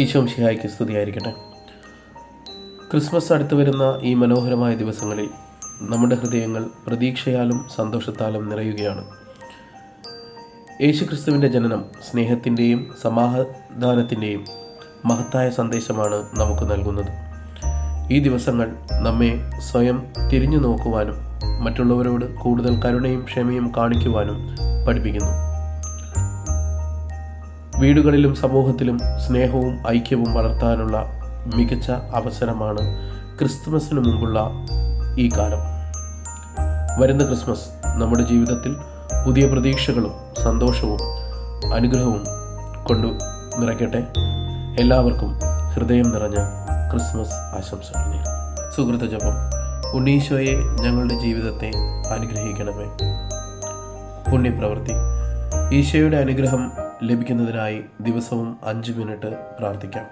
ഈശോം ശിഹായ്ക്ക് സ്തുതിയായിരിക്കട്ടെ. ക്രിസ്മസ് അടുത്തു വരുന്ന ഈ മനോഹരമായ ദിവസങ്ങളിൽ നമ്മുടെ ഹൃദയങ്ങൾ പ്രതീക്ഷയാലും സന്തോഷത്താലും നിറയുകയാണ്. യേശുക്രിസ്തുവിന്റെ ജനനം സ്നേഹത്തിന്റെയും സമാധാനത്തിന്റെയും മഹത്തായ സന്ദേശമാണ് നമുക്ക് നൽകുന്നത്. ഈ ദിവസങ്ങൾ നമ്മെ സ്വയം തിരിഞ്ഞു നോക്കുവാനും മറ്റുള്ളവരോട് കൂടുതൽ കരുണയും ക്ഷമയും കാണിക്കുവാനും പഠിപ്പിക്കുന്നു. വീടുകളിലും സമൂഹത്തിലും സ്നേഹവും ഐക്യവും വളർത്താനുള്ള മികച്ച അവസരമാണ് ക്രിസ്തുമസിന് മുമ്പുള്ള ഈ കാലം. വരുന്ന ക്രിസ്മസ് നമ്മുടെ ജീവിതത്തിൽ പുതിയ പ്രതീക്ഷകളും സന്തോഷവും അനുഗ്രഹവും കൊണ്ടു നിറയ്ക്കട്ടെ. എല്ലാവർക്കും ഹൃദയം നിറഞ്ഞ ക്രിസ്മസ് ആശംസകൾ നേരുന്നു. സുഹൃത്ത ജപം ഉണ്ണീശോയെ ഞങ്ങളുടെ ജീവിതത്തെ അനുഗ്രഹിക്കണമേ. പുണ്യപ്രവൃത്തി ഈശോയുടെ അനുഗ്രഹം ലഭിക്കുന്നതിനായി ദിവസവും അഞ്ച് മിനിറ്റ് പ്രാർത്ഥിക്കാം.